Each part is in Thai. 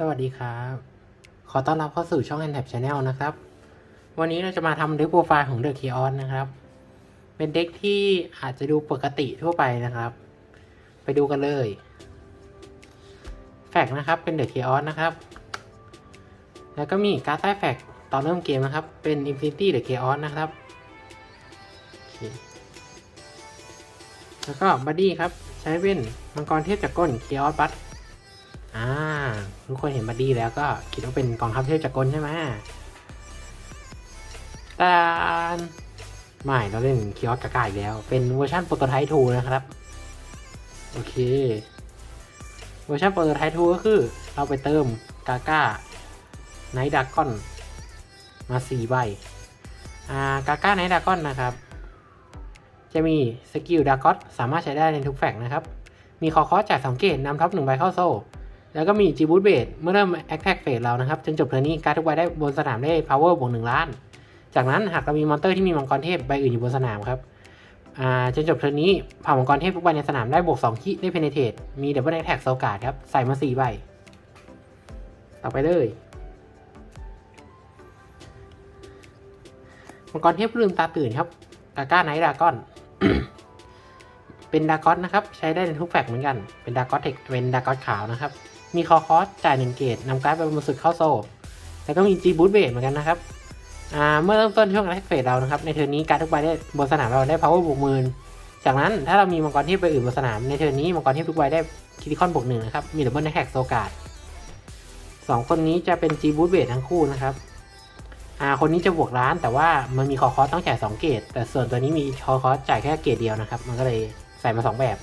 สวัสดีครับ ขอต้อนรับเข้าสู่ช่อง a n t a p Channel นะครับ วันนี้เราจะมาทำเด็กโปรไฟล์ของ The Chaos นะครับ เป็นเด็กที่อาจจะดูปกติทั่วไปนะครับ ไปดูกันเลย แฟกนะครับ เป็น The Chaos นะครับ แล้วก็มีการ์ดใต้แฟกตอนเริ่มเกมนะครับ เป็น Infinity The Chaos นะครับ แล้วก็บัดดี้ครับ ใช้เป็นมังกรเทพจากก้น Chaos บัต อ่าทุกคนเห็นบัดดี้แล้วก็คิดว่าเป็นกองทัพเทพจักรกลใช่ไหมแต่ไม่เราเล่นคิออสกากาอีกแล้ว เป็นเวอร์ชันโปรโตไทป์2นะครับ โอเค เวอร์ชันโปรโตไทป์2ก็คือ เราไปเติมกาก้าไนดากอนมาสี่ใบ อ่ากาก้าไนดากอนนะครับ จะมีสกิลดากอ t สามารถใช้ได้ในทุกแฟกนะครับ มีคอคอสจากสังเกตนำท็อปหนึ่งใบเข้าโซ่ แล้วก็มีจีบู t เบ e เมื่อเริ่มแอคแท็กเฟสเรานะครับ จนจบเทอร์นี้การดทุกใบได้บนสนามได้ power บวกหนึ่งล้าน จากนั้นหากเรามีมอนเตอร์ที่มีมังกรเทพใบอื่นอยู่บนสนามครับจนจบเทอร์นี้เผ่ามังกรเทพทุกใบในสนามได้บวก2ขีได้เพเนเทตมีดับเบิลแอคแท็กโซกาดครับ ใส่มา4ใบ ต่อไปเลยมังกรเทพลืมตาตื่นครับกาก้าไนท์ดากอน เป็นดากอสนะครับ ใช้ได้ในทุกแฟกเหมือนกัน เป็นดากอสเทคเป็นดากอสขาวนะครับ มีคอคอสจ่ายหนึ่งเกตนำการ์ดไปบนสึกเข้าโซ่แล้วก็มีจีบูทเบสเหมือนกันนะครับเมื่อเริ่มต้นช่วงแรกเฟสเรานะครับ ในเทอร์นี้การดทุกใบได้บนสนามเราได้ power บวกหมื่นจากนั้นถ้าเรามีมังกรเทพไปอื่นบนสนามในเทอร์นี้มังกรเทพทุกใบได้คิติคอนบวกหนึ่งนะครับ มีดับเบิลแท็กโซการ์ดสองคนนี้จะเป็นจีบูทเบสทั้งคู่นะครับอ่าคนนี้จะบวกล้าน แต่ว่ามันมีคอคอสต้องจ่ายสองเกตแต่ส่วนตัวนี้มีคอคอสจ่ายแค่เกตเดียวนะครับ มันก็เลยใส่มาสองแบบ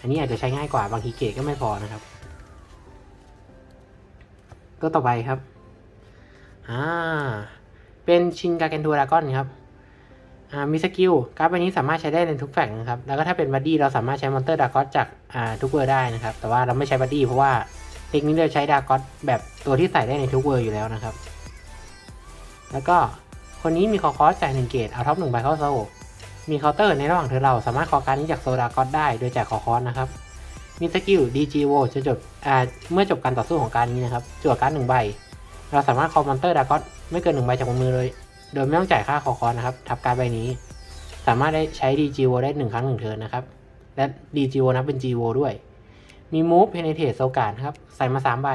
อันนี้อาจจะใช้ง่ายกว่าบางทีเกตก็ไม่พอนะครับ ตัวต่อไปครับ อ่า เป็นชินกาเกนทัวดากอนครับ อ่า มีสกิลการ์ดใบนี้สามารถใช้ได้ในทุกแฟกนะครับ แล้วก็ถ้าเป็นบัดดี้เราสามารถใช้มอนเตอร์ดากอนจาก อ่า ทุกเวอร์ได้นะครับ แต่ว่าเราไม่ใช้บัดดี้เพราะว่าเทคนิคเราใช้ดากอนแบบตัวที่ใส่ได้ในทุกเวอร์อยู่แล้วนะครับ แล้วก็คนนี้มีคอคอสจ่ายหนึ่งเกตเอาท็อปหนึ่งใบเข้าโซมีเคาน์เตอร์ในระหว่างเธอเราสามารถขอการนี้จากโซดากอสได้โดยจ่ายคอคอสนะครับ มีสกิล DGO จะจบเมื่อจบการต่อสู้ของการนี้นะครับจั่วการ์ดหนึ่งใบ เราสามารถคอมมอนเตอร์ดากอสไม่เกินหนึ่งใบจากบนมือเลย โดยไม่ต้องจ่ายค่าคอคอสนะครับ ทับการ์ดใบนี้ สามารถได้ใช้ DGO ได้หนึ่งครั้งหนึ่งเทิร์นนะครับ และ DGO นะเป็น GO ด้วย มี Move Penetrate โซการ์ดครับ ใส่มาสามใบ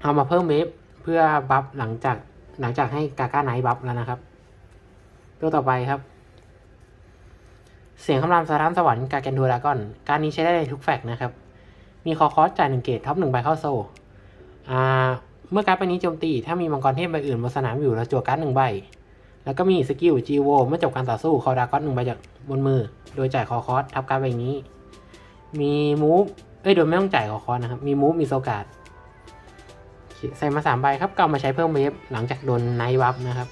เอามาเพิ่มเวฟเพื่อบัฟหลังจากหลังจากให้กาก้าไนท์บัฟแล้วนะครับ ตัวต่อไปครับ เสียงคำรามสถานสวรรค์กาแกนทัวดากอน การนี้ใช้ได้ในทุกแฟกนะครับ มีคอคอสจ่ายหนึ่งเกตท็อปหนึ่งใบเข้าโซอ่าเมื่อการ์ดใบนี้โจมตี ถ้ามีมังกรเทพใบอื่นบนสนามอยู่เราจั่วการ์ดหนึ่งใบ แล้วก็มีสกิลจีโวเมื่อจบการต่อสู้คอดากอนหนึ่งใบจากบนมือ โดยจ่ายคอคอสทับการ์ดใบนี้ มีมูฟเอ้ยโดยไม่ต้องจ่ายคอคอสนะครับ มีมูฟมีโซการ์ดใส่มาสามใบครับก็เอามาใช้เพิ่มเวฟหลังจากโดนไนท์วับนะครับ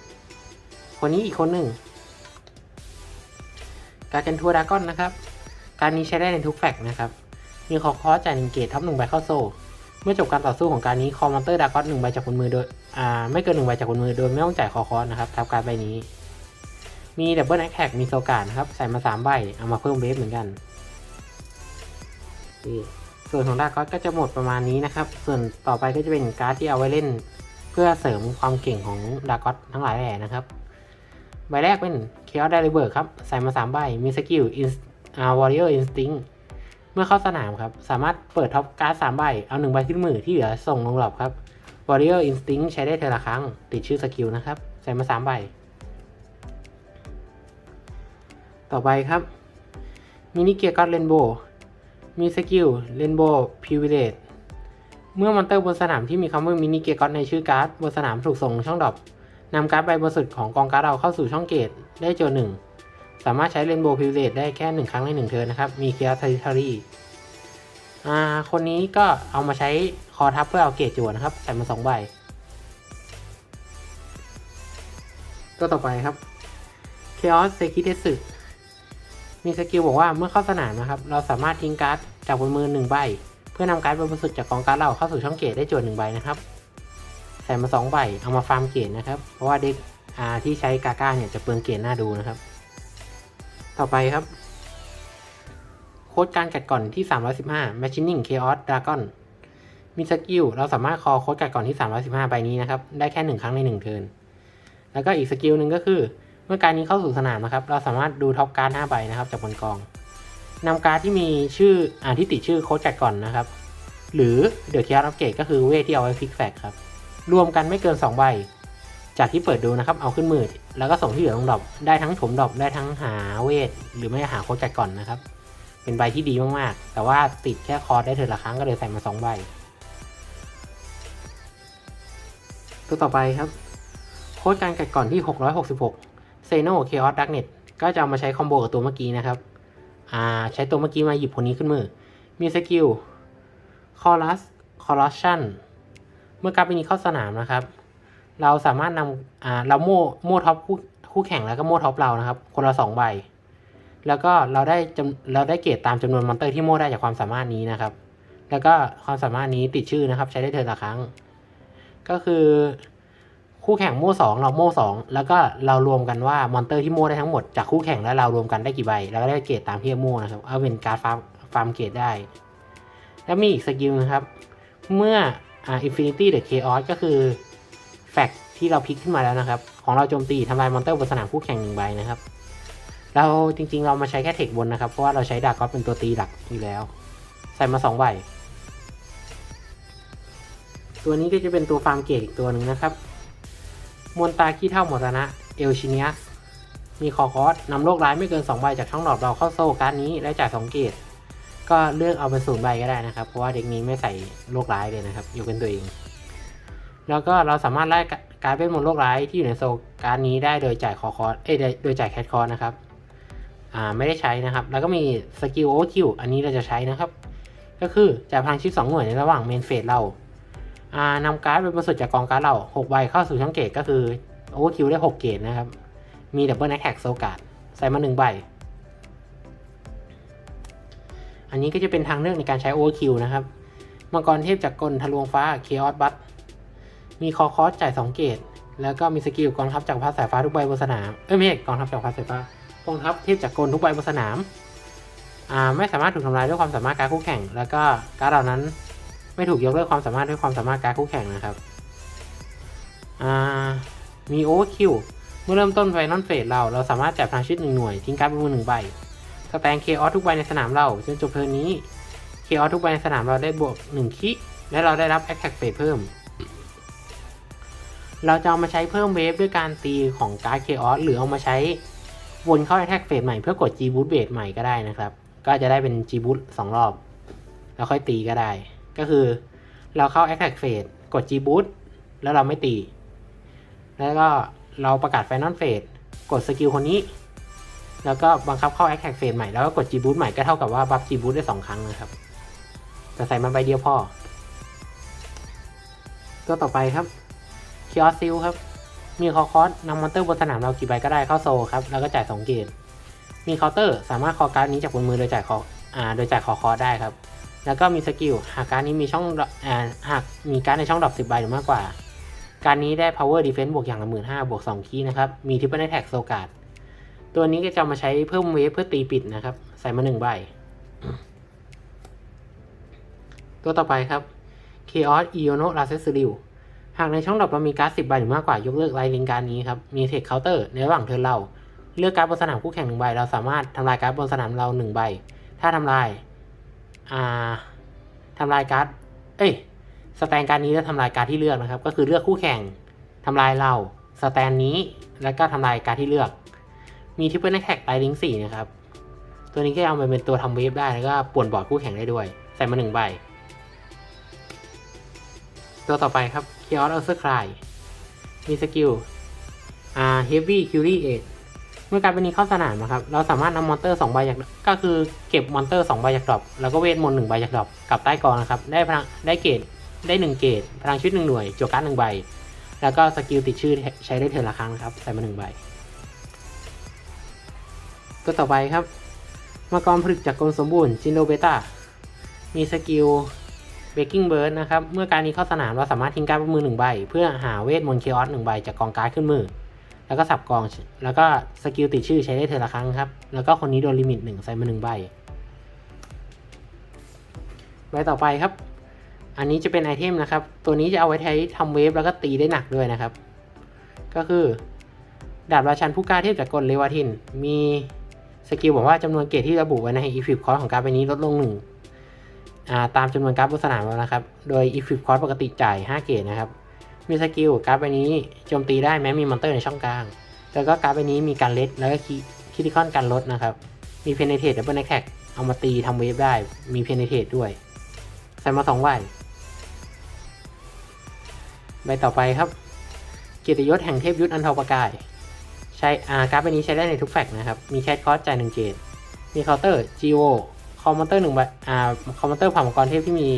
คนนี้อีกคนหนึ่ง การเกนทัวร์ดากอนนะครับ การนี้ใช้ได้ในทุกแฟกนะครับ มีคอคอสจ่ายหนึ่งเกตทับหนึ่งใบเข้าโซ่ เมื่อจบการต่อสู้ของการนี้คอมมอนเตอร์ดากอนหนึ่งใบจากบนมือโดยอ่าไม่เกินหนึ่งใบจากบนมือโดยไม่ต้องจ่ายคอคอสนะครับทับการใบนี้ มีดับเบิลแอคแท็กมีโซการนะครับใส่มาสามใบเอามาเพิ่มเวฟเหมือนกันส่วนของดากอนก็จะหมดประมาณนี้นะครับ ส่วนต่อไปก็จะเป็นการ์ดที่เอาไว้เล่น เพื่อเสริมความเก่งของดากอนทั้งหลายแหล่นะครับ ใบแรกเป็น Chaos d i v e r ครับ ใส่มา 3 ใบ มีสกิล Inst- อ่า Warrior Instinct เมื่อเข้าสนามครับ สามารถเปิดท็อปการ์ด3ใบ เอา1ใบขึ้นมือที่เหลือส่งลงหลอบครับ Warrior Instinct ใช้ได้เทละครั้ง ติดชื่อสกิลนะครับ ใส่มา 3 ใบ ต่อไปครับมินิเกียร์ก็เรนโบมีสกิลเรนโบพิวเลตเมื่อมอนเตอร์บนสนามที่มีคำว่ามินิเกียร์ก็ในชื่อการ์ดบนสนามถูกส่งลงช่องดรอป นำการ์ดใบบนสุดของกองการ์ดเราเข้าสู่ช่องเกตได้โจหนึ่งสามารถใช้เรนโบว์พิวเลตได้แค่หนึ่งครั้งในหนึ่งเทิร์นนะครับ มีเคียร์ทาริทารีอ่า คนนี้ก็เอามาใช้คอทับเพื่อเอาเกตจั่วนะครับ ใส่มาสองใบ ตัวต่อไปครับ Chaos s e k i t e s u มีสกิลบอกว่าเมื่อเข้าสนามนะครับ เราสามารถทิ้งการ์ดจากบนมือหนึ่งใบ เพื่อนำการ์ดบนสุดจากกองการ์ดเราเข้าสู่ช่องเกตได้โจทย์หนึ่งใบนะครับ ส่มาสองใบเอามาฟาร์มเกตนะครับ เพราะว่าเด็กที่ใช้กาก้าเนี่ยจะเปลืองเกตหน้าดูนะครับ ต่อไปครับ โค้ดการกัดก่อนที่ 315 Machining Chaos Dragon มีสกิลเราสามารถคอโค้ดกัดก่อนที่ 315 ใบนี้นะครับ ได้แค่หนึ่งครั้งในหนึ่งเทิร์นแล้วก็อีกสกิลหนึ่งก็คือ เมื่อการนี้เข้าสู่สนามนะครับ เราสามารถดูท็อปการ์ด 5 ใบนะครับจากบนกองนำการ์ดที่มีชื่ออ่าที่ติดชื่อโค้ดกัดก่อนนะครับ หรือเดอะเคียร์อัปเกรดก็คือเวทที่เอาไว้พลิกแฟกครับ รวมกันไม่เกิน 2 ใบ จากที่เปิดดูนะครับ เอาขึ้นมือ แล้วก็ส่งที่เหลือลงดรอปได้ทั้งถมดรอปได้ทั้งหาเวท หรือไม่หาโค้ดกัดก่อนนะครับ เป็นใบที่ดีมากๆ แต่ว่าติดแค่คอร์ได้เธอละครั้งก็เลยใส่มาสองใบ ตัวต่อไปครับ โค้ดการกัดก่อนที่ 666 เซโนเคออสดักเน็ตก็จะเอามาใช้คอมโบกับตัวเมื่อกี้นะครับอ่าใช้ตัวเมื่อกี้มาหยิบคนนี้ขึ้นมือ มีสกิลคอรัสคอรัสชัน เมื่อการเป็นนี้เข้าสนามนะครับ เราสามารถนำอ่าเราโม่โม่ท็อปคู่คู่แข่งแล้วก็โม่ท็อปเรานะครับ คนละสองใบ แล้วก็เราได้จเราได้เกรดตามจำนวนมอนเตอร์ที่โม่ได้จากความสามารถนี้นะครับ แล้วก็ความสามารถนี้ติดชื่อนะครับ ใช้ได้เทิร์นละครั้ง ก็คือคู่แข่งโม่สองเราโม่สองแล้วก็เรารวมกันว่ามอนเตอร์ที่โม่ได้ทั้งหมดจากคู่แข่งและเรารวมกันได้กี่ใบ แล้วก็ได้เกรดตามที่โม่นะครับ เอาเป็นการฟาร์มฟาร์มเกรดได้ แล้วมีอีกสกิลนะครับ เมื่อ อ่าอินฟินิตี้เดอะเคออสก็คือแฟกที่เราพลิกขึ้นมาแล้วนะครับ ของเราโจมตีทำลายมอนเตอร์บนสนามคู่แข่งหนึ่งใบนะครับ เราจริงๆ เรามาใช้แค่เทคบนนะครับ เพราะว่าเราใช้ดากอสเป็นตัวตีหลักอยู่แล้ว ใส่มาสองใบ ตัวนี้ก็จะเป็นตัวฟาร์มเกตอีกตัวหนึ่งนะครับมวนตาขี้เท่าหมดนะเอลชิเนียสมีคอคอสนำโลกร้ายไม่เกิน2ใบจากช่องดรอปเราเข้าโซ่การนี้และจ่าย2เกต ก็เลือกเอาเป็นศูนย์ใบก็ได้นะครับ เพราะว่าเด็กนี้ไม่ใส่โลกร้ายเลยนะครับ อยู่เป็นตัวเอง แล้วก็เราสามารถไล่การเป็นมนต์โลกร้ายที่อยู่ในโซการนี้ได้โดยจ่ายคอคอสเอ้ยโดยจ่ายแคทคอสนะครับ อ่าไม่ได้ใช้นะครับ แล้วก็มีสกิลโอคิวอันนี้เราจะใช้นะครับ ก็คือจ่ายพลังชีพสองหน่วยในระหว่างเมนเฟสเราอ่านำการ์ดเป็นบริสุทธิ์จากกองการ์ดเราหกใบเข้าสู่ช่องเกตก็คือโอคิวได้หกเกตนะครับ มีดับเบิลแอคแท็กโซการ์ดใส่มาหนึ่งใบ อันนี้ก็จะเป็นทางเลือกในการใช้โอเวอร์คิวนะครับ มังกรเทพจากกลทะลวงฟ้าเคออสบัตมีคอคอสจ่ายสองเกตแล้วก็มีสกิลกองทัพจากพาสายฟ้าทุกใบบนสนาม เอ้ยไม่ใช่กองทัพจากพาสายฟ้ากองทัพเทพจากกลทุกใบบนสนามอ่าไม่สามารถถูกทำลายด้วยความสามารถการคู่แข่ง แล้วก็การดเหล่านั้นไม่ถูกยกเลิกความสามารถด้วยความสามารถการคู่แข่งนะครับอ่ามีโอเวอร์คิวเมื่อเริ่มต้นไฟนอลเฟสเราเราสามารถจับพลังชีวิตหนึ่งหน่วยทิ้งการ์ดบนมือหนึ่งใบ สแตนเคออสทุกใบในสนามเราจนจบเทิร์นนี้เคออสทุกใบในสนามเราได้บวกหนึ่งคิและเราได้รับแอคแท็กเฟสเพิ่ม เราจะเอามาใช้เพิ่มเวฟด้วยการตีของการ์ดเคออสหรือเอามาใช้วนเข้าแอคแท็กเฟสใหม่เพื่อกด G Boost เบสใหม่ก็ได้นะครับ ก็จะได้เป็น G Boost สองรอบ แล้วค่อยตีก็ได้ ก็คือเราเข้า Attack Phase กด G Boost แล้วเราไม่ตี แล้วก็เราประกาศ Final Phase กดสกิลคนนี้ แล้วก็บังคับเข้า Attack Phase ใหม่ แล้วก็กด G Boost ใหม่ก็เท่ากับว่าบัฟ G Boost ได้ 2 ครั้งนะครับ แต่ใส่มันใบเดียวพอ ตัวต่อไปครับคิออสซิลครับ มีคอคอสนำมอนเตอร์บนสนามเรากี่ใบก็ได้เข้าโซครับ แล้วก็จ่าย 2 เกตมีเคาน์เตอร์สามารถคอการ์ดนี้จากบนมือโดยจ่ายคออ่าโดยจ่ายคอคอสได้ครับ แล้วก็มีสกิลหากการ์ดนี้มีช่องอ่าหากมีการ์ดในช่องดรอปสิบใบหรือมากกว่า การนี้ได้ power defense บวกอย่างละหมื่นห้าบวกสองคีนะครับ มี triple attack โซการ์ด ตัวนี้ก็จะมาใช้เพิ่มเวฟเพื่อตีปิดนะครับ ใส่มาหนึ่งใบ ตัวต่อไปครับ chaos iono l a s e s r i l หากในช่องดรอปเรามีการ์ดสิบใบหรือมากกว่ายกเลิกไลน์ลิงการนี้ครับ มีเทคเคาน์เตอร์ในระหว่างเทิร์นเรา เลือกการ์ดบนสนามคู่แข่งหนึ่งใบ เราสามารถทำลายการ์ดบนสนามเราหนึ่งใบ ถ้าทำลายอ่าทำลายการ์ดเอ้ยสแตนการนี้จะทำลายการ์ดที่เลือกนะครับ ก็คือเลือกคู่แข่งทำลายเราสแตนนี้แล้วก็ทำลายการ์ดที่เลือก มีทิปเปิลแท็กไตลิงสี่นะครับ ตัวนี้ก็เอาไปเป็นตัวทำเวฟได้ แล้วก็ป่วนบอร์ดคู่แข่งได้ด้วย ใส่มาหนึ่งใบ ตัวต่อไปครับ Chaos Ulcer Cry มีสกิลอ่า Heavy Curie Edge เมื่อการเป็นนี้เข้าสนามนะครับ เราสามารถนำมอนเตอร์สองใบจากก็คือเก็บมอนเตอร์สองใบจากดรอปแล้วก็เวทมนต์หนึ่งใบจากดรอปกลับใต้กองนะครับ ได้พลังได้เกรดได้หนึ่งเกรดพลังชีวิตหนึ่งหน่วยจวการ์ดหนึ่งใบ แล้วก็สกิลติดชื่อใช้ได้เทิร์นละครั้งนะครับ ใส่มาหนึ่งใบ ตัวต่อไปครับมังกรผลึกจากกลสมบูรณ์จินโดเบต้ามีสกิลเบกกิ้งเบิร์ดนะครับ เมื่อการนี้เข้าสนามเราสามารถทิ้งการ์ดบนมือหนึ่งใบ เพื่อหาเวทมนต์เคออสหนึ่งใบจากกองการ์ดขึ้นมือ แล้วก็สับกอง แล้วก็สกิลติดชื่อใช้ได้เทอละครั้งครับ แล้วก็คนนี้โดนลิมิตหนึ่งใส่มาหนึ่งใบ ใบต่อไปครับ อันนี้จะเป็นไอเทมนะครับ ตัวนี้จะเอาไว้ใช้ทำเวฟแล้วก็ตีได้หนักด้วยนะครับ ก็คือ ดาบราชันผู้กล้าเทพจากกลเลวาทิน มี สกิลบอกว่าจำนวนเกรดที่ระบุไว้ในอีฟิปคอร์สของการ์ดใบนี้ลดลงหนึ่งตามจำนวนการ์ดบนสนามแล้วนะครับ โดยอีฟิปคอร์สปกติจ่าย 5 เกรดนะครับ มีสกิลการ์ดใบนี้โจมตีได้แม้มีมอนเตอร์ในช่องกลาง แล้วก็การ์ดใบนี้มีการเลดแล้วก็คิติคอนการลดนะครับ มีเพนเทตดับเบิลแท็กเอามาตีทำเวฟได้ มีเพนเทตด้วยใส่มาสองใบใบต่อไปครับ เกียรติยศแห่งเทพยุทธอันทอประกาย ใช้อาการ์ดใบนี้ใช้ได้ในทุกแฟกนะครับ มีแคทคอสจ่ายหนึ่งเกตมีเคาน์เตอร์จีโอคอมมอนเตอร์หนึ่งใบอ่าคอมมอนเตอร์ผ่านมังกรเทพที่มี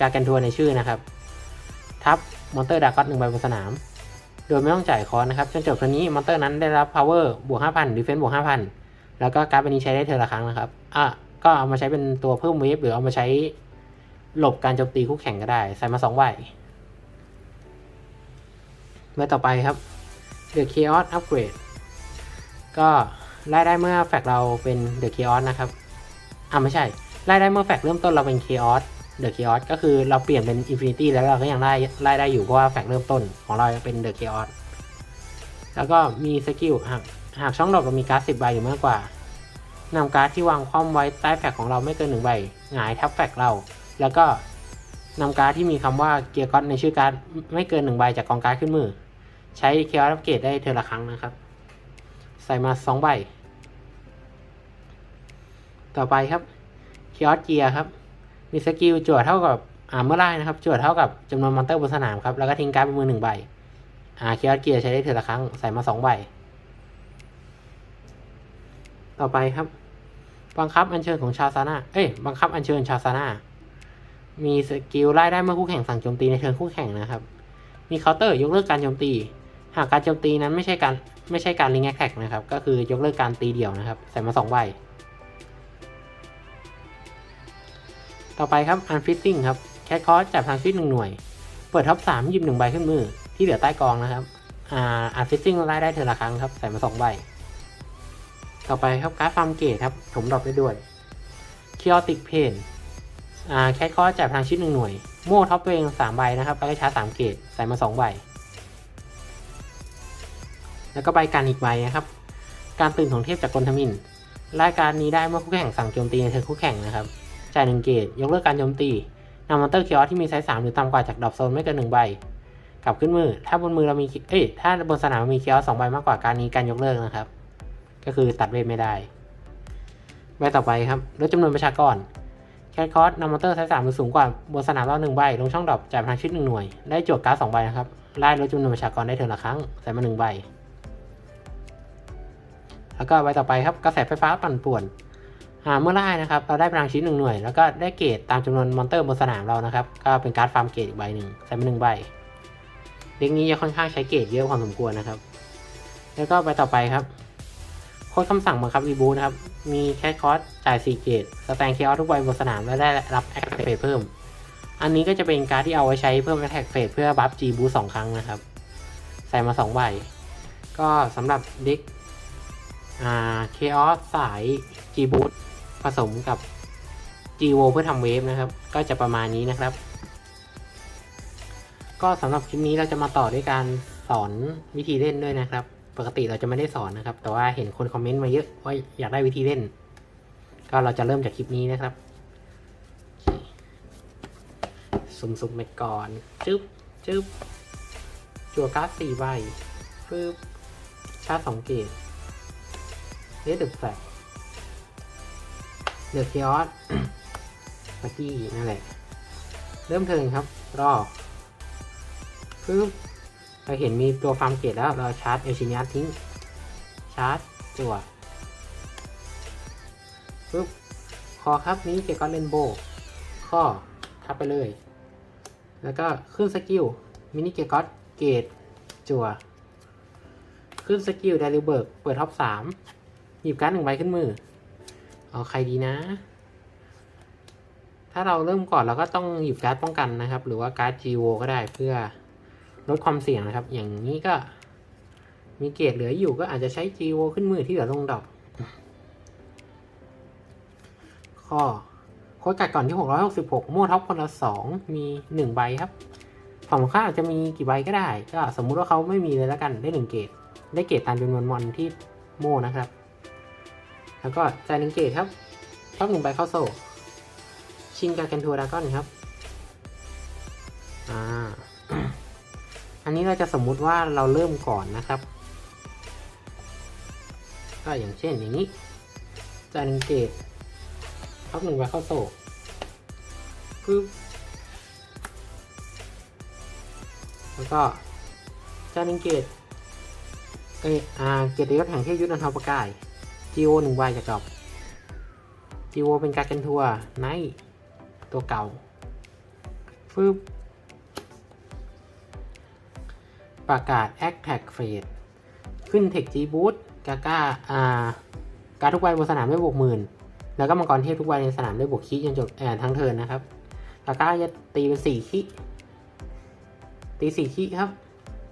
การแกนทัวในชื่อนะครับ ทับมอนเตอร์ดากอนหนึ่งใบบนสนาม โดยไม่ต้องจ่ายคอสนะครับจนจบเทอร์นี้มอนเตอร์นั้นได้รับ power บวก5,000 defense บวก5,000แล้วก็การ์ดใบนี้ใช้ได้เทอละครั้งนะครับอะก็เอามาใช้เป็นตัวเพิ่มเวฟหรือเอามาใช้หลบการโจมตีคู่แข่งก็ได้ ใส่มาสองใบใบต่อไปครับ The Chaos Upgrade ก็ไล่ได้เมื่อแฟกเราเป็น The Chaos นะครับอะไม่ใช่ไล่ได้เมื่อแฟกเริ่มต้นเราเป็น Chaos The Chaos ก็คือเราเปลี่ยนเป็น Infinity แล้วเราก็ยังไล่ไล่ได้อยู่เพราะว่าแฟกเริ่มต้นของเรายังเป็น The Chaos แล้วก็มีสกิลหากหากช่องดรอปเรามีการ์ดสิบใบอยู่มากกว่านำการ์ดที่วางคว่ำไว้ใต้แฟกของเราไม่เกินหนึ่งใบหงายทับแฟกเรา แล้วก็นำการ์ดที่มีคำว่าเกียร์ก็อตในชื่อการ์ดไม่เกินหนึ่งใบจากกองการ์ดขึ้นมือ ใช้เคียร์อัปเกรดได้เทอละครั้งนะครับ ใส่มาสองใบ ต่อไปครับเคียร์เกียร์ครับ มีสกิลจวดเท่ากับอ่าเมื่อไรนะครับจวดเท่ากับจำนวนมอนเตอร์บนสนามครับ แล้วก็ทิ้งการ์ดเป็นมือหนึ่งใบ อ่าเคียร์เกียร์ใช้ได้เทอละครั้ง ใส่มาสองใบ ต่อไปครับ บังคับอัญเชิญของชาซาน่าเอ้ย บังคับอัญเชิญชาซาน่ามีสกิลไล่ได้เมื่อคู่แข่งสั่งโจมตีในเทิร์นคู่แข่งนะครับ มีเคาน์เตอร์ยกเลิกการโจมตี หากการโจมตีนั้นไม่ใช่การ ไม่ใช่การลิงแอคแท็กนะครับ ก็คือยกเลิกการตีเดี่ยวนะครับ ใส่มาสองใบ ต่อไปครับ Unfitting ครับแคทคอสจับทางฟิตหนึ่งหน่วย เปิดท็อปสามหยิบหนึ่งใบขึ้นมือ ที่เหลือใต้กองนะครับอ่า Unfitting ไล่ได้เทอละครั้งครับ ใส่มาสองใบ ต่อไปครับการ์ดฟาร์มเกตครับถมดรอปได้ด้วย Chaotic Pain อ่าแคทคอสจับทางชิดหนึ่งหน่วยโม่ท็อปตัวเองสามใบนะครับแล้วก็ชาร์จสามเกตใส่มาสองใบ แล้วก็ใบกันอีกใบนะครับ การตื่นของเทพจากกลทมินรายการนี้ได้เมื่อคู่แข่งสั่งโจมตีในเทิร์คู่แข่งนะครับจ่ายหนึ่งเกตยกเลิกการโจมตีนำมอนเตอร์เคียร์ที่มีไซส์สามหรือต่ำกว่าจากดรอปโซนไม่เกินหนึ่งใบกลับขึ้นมือ ถ้าบนมือเรามีเอ้ยถ้าบนสนามมีเคียร์สองใบมากกว่าการนี้การยกเลิกนะครับ ก็คือตัดเวทไม่ได้ใบต่อไปครับลดจำนวนประชากรแคทคอร์สนำมอนเตอร์ไซส์สามหรือสูงกว่าบนสนามเราหนึ่งใบลงช่องดรอปจ่ายพลังชีวิตหนึ่งหน่วย ได้โจทย์การ์ดสองใบนะครับไล่ลดจำนวนประชากรได้เทิร์นละครั้งใส่มาหนึ่งใบ แล้วก็ใบต่อไปครับกระแสไฟฟ้าปั่นป่วนเมื่อไล่นะครับเราได้พลังชีวิตหนึ่งหน่วย แล้วก็ได้เกรดตามจำนวนมอนเตอร์บนสนามเรานะครับ ก็เป็นการ์ดฟาร์มเกรดอีกใบหนึ่งใส่มาหนึ่งใบเด็กนี้จะค่อนข้างใช้เกรดเยอะพอสมควรนะครับ แล้วก็ใบต่อไปครับโค้ดคำสั่งบังคับรีบูนะครับ มีแคทคอร์สจ่าย4เกตสแตนเคออทุกใบบนสนามและได้รับแอคเฟสเพิ่ม อันนี้ก็จะเป็นการดที่เอาไว้ใช้เพิ่มแอคแท็กเฟสเพื่อบัฟจีบูสองครั้งนะครับ ใส่มา2ใบก็สำหรับเด็ก อ่าเคออสสายจีบูผสมกับจีโวเพื่อทำเวฟนะครับ ก็จะประมาณนี้นะครับ ก็สำหรับคลิปนี้เราจะมาต่อด้วยการสอนวิธีเล่นด้วยนะครับ ปกติเราจะไม่ได้สอนนะครับ แต่ว่าเห็นคนคอมเมนต์มาเยอะว่าอยากได้วิธีเล่น ก็เราจะเริ่มจากคลิปนี้นะครับสุ่มๆไปก่อนจึ๊บจึ๊บจั่วการ์ดสี่ใบฟืบชาร์จสองเกต เลดเดอร์แฟกเดอะคิออสบักกี้นั่นแหละ เริ่มเทิร์นครับ รอฟืบเราเห็นมีตัวฟาร์มเกตแล้ว เราชาร์จเอลชินยัสทิ้ง ชาร์จจั่วปึ๊บคอครับนี้เกก็เล่นโบ ข้อทับไปเลย แล้วก็ขึ้นสกิล มินิเกก็เกตจั่ว ขึ้นสกิลไดริเบิร์ก เปิดท็อปสาม หยิบการ์ดหนึ่งใบขึ้นมือ เอาใครดีนะ ถ้าเราเริ่มก่อนเราก็ต้องหยิบการ์ดป้องกันนะครับ หรือว่าการ์ด GO ก็ได้เพื่อลดความเสี่ยงนะครับ อย่างนี้ก็มีเกรดเหลืออยู่ก็อาจจะใช้ GO ขึ้นมือที่เหลือลงดอก ข้อโค้ดกัดก่อนที่ 666โม่ท็อปคนละ 2 มี 1 ใบครับฝั่งตรงข้าอาจจะมีกี่ใบก็ได้ ก็สมมุติว่าเขาไม่มีเลยแล้วกันได้ 1 เกตได้เกตตามจำนวนมอนที่โม่นะครับ แล้วก็จ่ายหนึ่งเกตครับท็อปหนึ่งใบเข้าโซ่ ชิงกาเคนทัวร์ดากอนครับ อ่า อันนี้เราจะสมมุติว่าเราเริ่มก่อนนะครับ ก็อย่างเช่นอย่างนี้จ่ายหนึ่งเกตท็อปหนึ่งใบเข้าโซ่ปึ๊บแล้วก็จ่ายหนึ่งเกตเอยอ่า เกติยศแห่งเทพยุทธนันทประกาย จีโอหนึ่งใบจากดอกจีโอเป็นการกันทัวร์ไนตัวเก่าฟึบประกาศ a c t a g Phase ขึ้นเทคจีบูทกาก้าอ่าการทุกใบบนสนามได้บวกหมื่นแล้วก็มังกรเทพทุกใบในสนามได้บวกคีจนจบแอนทั้งเทินนะครับกาก้าจะตีเป็นสี่คีตีสี่คีครับ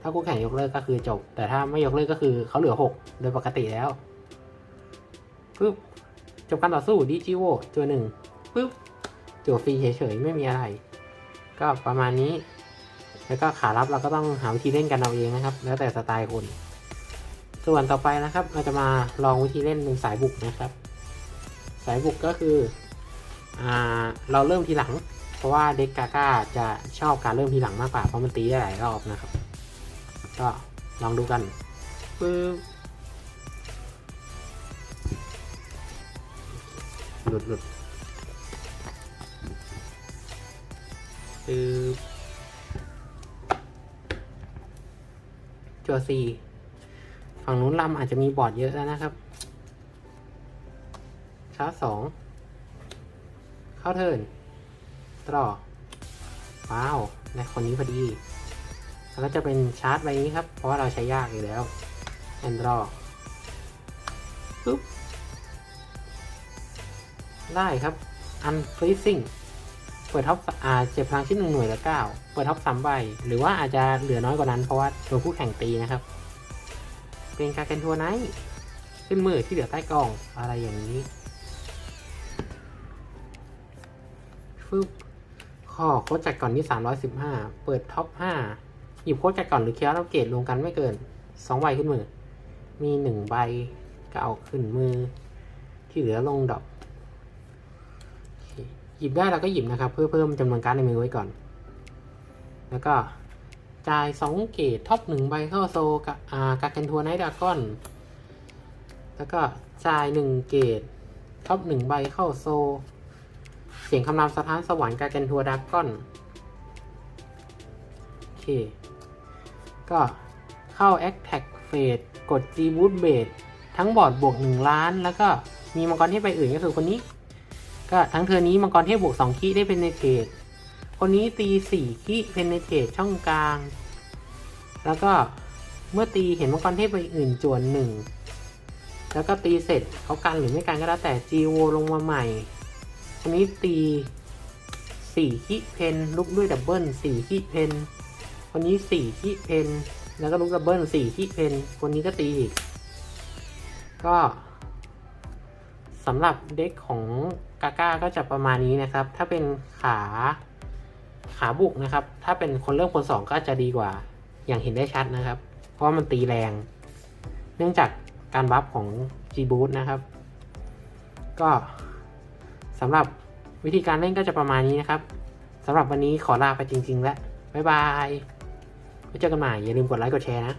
ถ้าคู่แข่งยกเลิกก็คือจบ แต่ถ้าไม่ยกเลิกก็คือเขาเหลือหกโดยปกติแล้ว ปึ๊บจบการต่อสู้ดิจิโวตัวหนึ่งปึ๊บจัวฟรีเฉยๆ ไม่มีอะไร ก็ประมาณนี้ แล้วก็ขารับเราก็ต้องหาวิธีเล่นกันเอาเองนะครับ แล้วแต่สไตล์คนส่วนต่อไปนะครับ เราจะมาลองวิธีเล่นเป็นสายบุกนะครับ สายบุกก็คืออ่าเราเริ่มทีหลัง เพราะว่าเด็กกาก้าจะชอบการเริ่มทีหลังมากกว่าเพราะมันตีได้หลายรอบนะครับ ก็ลองดูกันปึ๊บ หลุดหลุดปึ๊บจัวซีฝั่งนู้นลำอาจจะมีบอร์ดเยอะแล้วนะครับชาร์จสองเข้าเทิร์นตรอว้าวได้คนนี้พอดี แล้วก็จะเป็นชาร์จใบนี้ครับ เพราะว่าเราใช้ยากอยู่แล้วแอนดรอปึ๊บ ได้ครับอันฟรีซิ่งเปิดท็อปอ่าเจ็บพลังชิ้นหนึ่งหน่วยละเก้าเปิดท็อปสามใบ หรือว่าอาจจะเหลือน้อยกว่านั้นเพราะว่าโดนคู่แข่งตีนะครับ เป็นการเกนทัวร์ไนท์ขึ้นมือที่เหลือใต้กล่องอะไรอย่างนี้ฟึบขอโค้ดจัดก่อนที่315 เปิดท็อป5หยิบโค้ดจัดก่อนหรือเคียร์อัปเกรดรวมกันไม่เกิน2ใบขึ้นมือ มี1ใบก็เอาขึ้นมือ ที่เหลือลงดอก หยิบได้เราก็หยิบนะครับ เพื่อเพิ่มจำนวนการ์ดในมือไว้ก่อน แล้วก็จ่าย2เกตท็อป1ใบเข้าโซกับอ่ากาเกนทัวร์ไนดากอน แล้วก็จ่าย1เกตท็อป1ใบเข้าโซ เสียงคำรามสถานสวรรค์กาเกนทัวร์ดักก้อนโอเค ก็เข้า a c t a g Phase กด G Boot Base ทั้งบอร์ดบวก 1 ล้าน แล้วก็มีมังกรเทพไปอื่นก็คือคนนี้ ก็ทั้งเทอร์นี้มังกรเทพบวก2คีได้เป็นในเทรดคนนี้ตี4คีเป็นในเทรดช่องกลาง แล้วก็เมื่อตีเห็นมังกรเทพไปอื่นจวนหนึ่งแล้วก็ตีเสร็จเขากันหรือไม่กันก็แล้วแต่ G O ลงมาใหม่คนนี้ตีสี่คิเพนลุกด้วยดับเบิลสี่คิเพนคนนี้สี่คิเพนแล้วก็ลุกดับเบิลสี่คิเพนคนนี้ก็ตีอีกก็สำหรับเด็กของ กาก้าก็จะประมาณนี้นะครับ ถ้าเป็นขาขาบุกนะครับ ถ้าเป็นคนเริ่มคนสองก็จะดีกว่า อย่างเห็นได้ชัดนะครับ เพราะว่ามันตีแรง เนื่องจากการบัฟของ G Boot นะครับ ก็สำหรับวิธีการเล่นก็จะประมาณนี้นะครับสำหรับวันนี้ขอลาไปจริง ๆ แล้ว บ๊ายบายไว้เจอกันใหม่ อย่าลืมกดไลค์กดแชร์นะ